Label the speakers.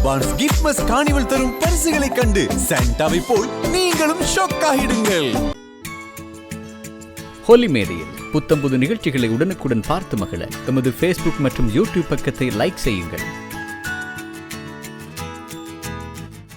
Speaker 1: Advance கிஃப்ட்மஸ் காணிவல் தரும் பரிசுகளை கண்டு சாண்டாவை போல் நீங்களும் ஷாக் ஆகிடுங்கள்.
Speaker 2: ஹோலி மேடையில் புத்தம்புது நிகழ்ச்சிகளை உடனுக்குடன் பார்த்து மகிழ எமது ஃபேஸ்புக் மற்றும் யூடியூப் பக்கத்தை லைக் செய்யுங்கள்.